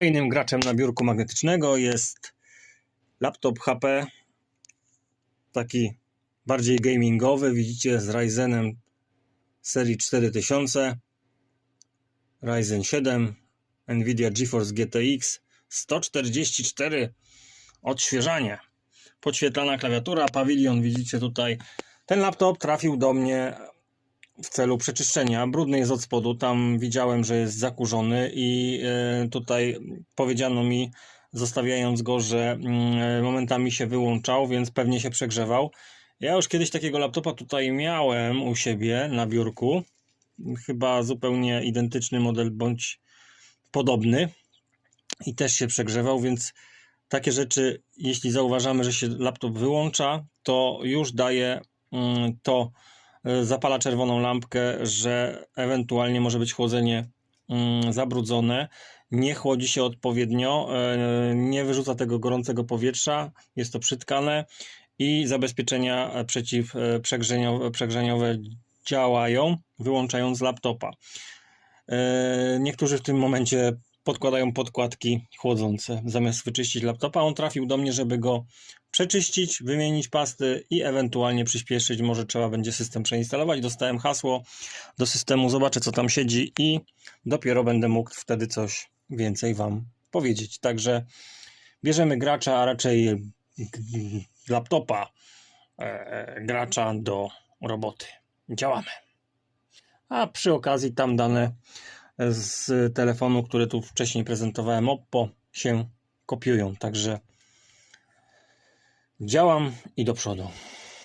Kolejnym graczem na biurku magnetycznego jest laptop HP, taki bardziej gamingowy, widzicie z Ryzenem serii 4000, Ryzen 7, Nvidia GeForce GTX 144 odświeżanie, podświetlana klawiatura, pawilion widzicie tutaj. Ten laptop trafił do mnie w celu przeczyszczenia. Brudny jest od spodu, tam widziałem, że jest zakurzony i e, tutaj powiedziano mi, zostawiając go, że mm, momentami się wyłączał, więc pewnie się przegrzewał. Ja już kiedyś takiego laptopa tutaj miałem u siebie na biurku. Chyba zupełnie identyczny model bądź podobny i też się przegrzewał, więc takie rzeczy, jeśli zauważamy, że się laptop wyłącza, to już daje mm, to zapala czerwoną lampkę, że ewentualnie może być chłodzenie mm, zabrudzone, nie chłodzi się odpowiednio, e, nie wyrzuca tego gorącego powietrza, jest to przytkane i zabezpieczenia przeciwprzegrzeniowe przegrzeniowe działają, wyłączając laptopa. E, Niektórzy w tym momencie podkładają podkładki chłodzące zamiast wyczyścić laptopa. On trafił do mnie, żeby go przeczyścić, wymienić pasty i ewentualnie przyspieszyć. Może trzeba będzie system przeinstalować. Dostałem hasło do systemu, zobaczę co tam siedzi i dopiero będę mógł wtedy coś więcej Wam powiedzieć. Także bierzemy gracza, a raczej laptopa e, gracza do roboty. Działamy. A przy okazji tam dane z telefonu, który tu wcześniej prezentowałem, Oppo, się kopiują. Także działam i do przodu.